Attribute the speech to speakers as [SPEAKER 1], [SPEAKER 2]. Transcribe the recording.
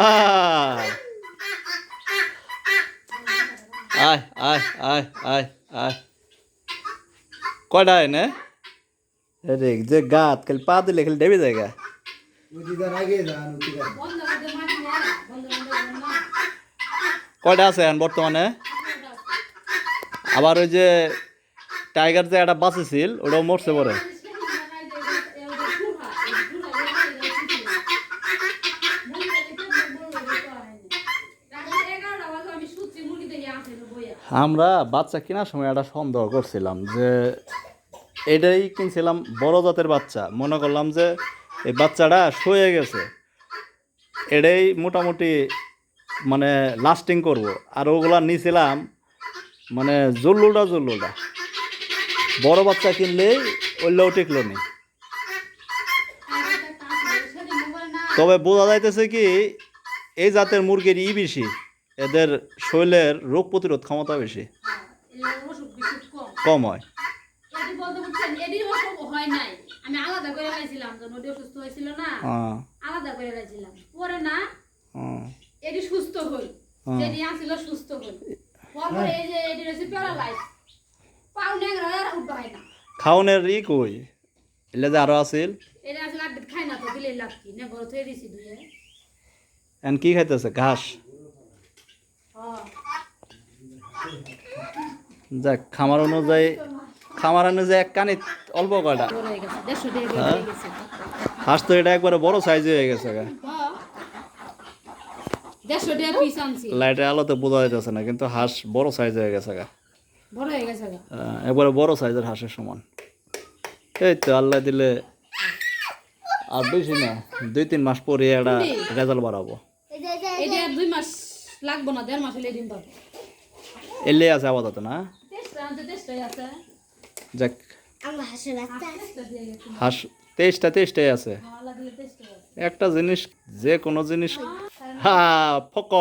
[SPEAKER 1] আয় আয় আয় আয় আয় আয় কয়টা এনে রে যে গাত খালি পা দিলে খালি ডেবে যায় গা
[SPEAKER 2] উদিদার আগে যান উদিদার
[SPEAKER 3] বন্ধ করে দে মাটি না বন্ধ বন্ধ বন্ধ
[SPEAKER 1] কয়টা আছে এখন বর্তমানে আবার ওই যে টাইগার যে একটা বাঁচেছিল ওটাও মরছে পরে আমরা বাচ্চা কেনার সময় একটা সন্দেহ করছিলাম যে এটাই কিনছিলাম বড় জাতের বাচ্চা। মনে করলাম যে এই বাচ্চাটা শুয়ে গেছে। এটাই মোটামুটি মানে লাস্টিং করব। আর ওগুলা নিয়েছিলাম মানে জল্লুটা জল্লুটা বড় বাচ্চা কিনলেই ওইটাও টিকলো নি। তবে বোঝা যাইতেছে কি, এই জাতের মুরগির ই বেশি। এদের শরীরের রোগ প্রতিরোধ ক্ষমতা বেশি। কম হয়। হ্যাঁ, হ্যাঁ, হ্যাঁ। খাওনের ই কই? এলে যে আরও আছিল। এন কি খাইতেছে? ঘাস
[SPEAKER 3] হ্যাঁ
[SPEAKER 1] যাক খামার অনুযায়ী খামার অনুযায়ী এক কানি অল্প কয়টা?
[SPEAKER 3] হয়ে?
[SPEAKER 1] হাঁস তো এটা একবারে বড় সাইজ হয়ে গেছে লাইটের আলোতে বোঝা যাইতেছে না কিন্তু হাঁস বড় সাইজ হয়ে গেছে গা।
[SPEAKER 3] হয়ে
[SPEAKER 1] একবারে বড় সাইজের হাঁসের সমান। এই তো আল্লাহ দিলে আর বেশি না দুই তিন মাস পরে একটা রেজাল্ট বাড়াবো।
[SPEAKER 3] দুই মাস লাগবো না দেড় মাস হলে পাবো।
[SPEAKER 1] এলে আছে আপাতত না? যাক।
[SPEAKER 3] গেছে।
[SPEAKER 1] হাঁস তেইশটা তেইশটাই আছে। একটা জিনিস যে কোনো জিনিস হা ফক।